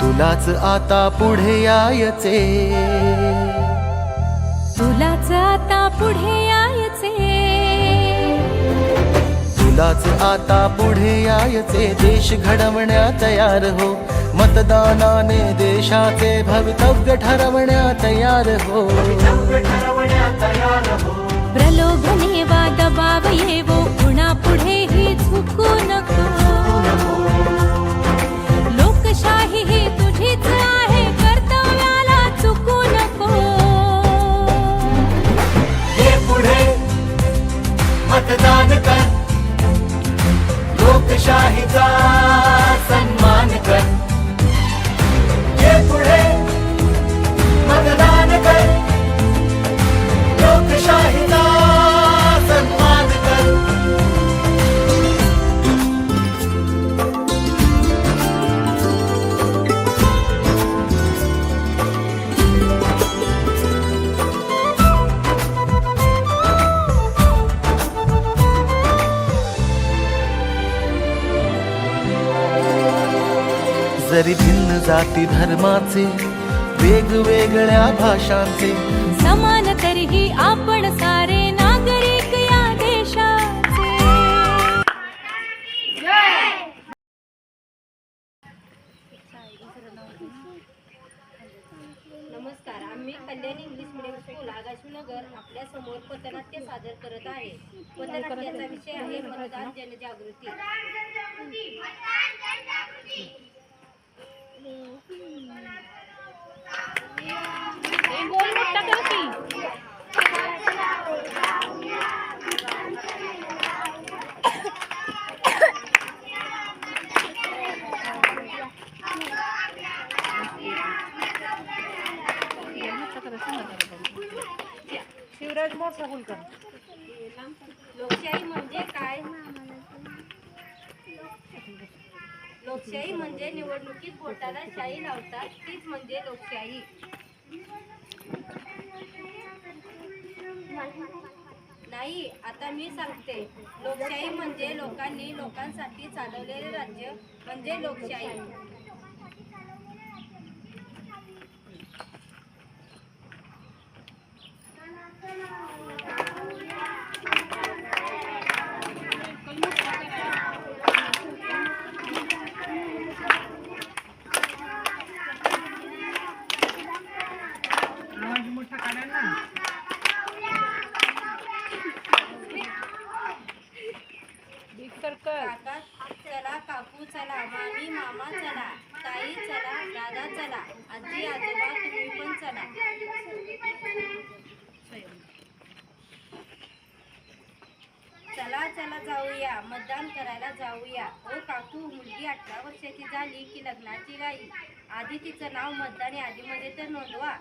तुलाच आता पुढे यायचे. तुलाच आता पुढे यायचे. तुलाच आता पुढे यायचे. देश घडवण्या तयार हो. मतदानाने देशाचे भवितव्य ठरवण्या तयार हो. प्रलोभने वा दबाव येवो. कुणा पुढे ही जरी भिन्न जाती धर्माचे वेगवेगळ्या भाषांचे. समान तरीही आपण सारे नागरिक या देशाचे. नमस्कार आम्ही Kalyan English medium school Agashinagar आपल्यासमोर पथनाट्य सादर करत आहे. पथनाट्याचा विषय आहे मतदान जनजागृती. लोकशाही म्हणजे काय? लोकशाही म्हणजे निवडणुकीत बोटाला शाही लावतात तीच म्हणजे लोकशाही. नाही आता मी सांगते. लोकशाही म्हणजे लोकांनी लोकांसाठी चालवलेले राज्य म्हणजे लोकशाही. चला काकू चला मामी मामा चला ताई चला दादा चला आजी आजोबा तुम्ही पण चला. चला चला जाऊया. मतदान करायला जाऊया. ओ काकू मुलगी अठरा वर्षाची झाली की लग्नाची गाई आधी तिचं नाव मतदान यादीमध्ये तर नोंदवा.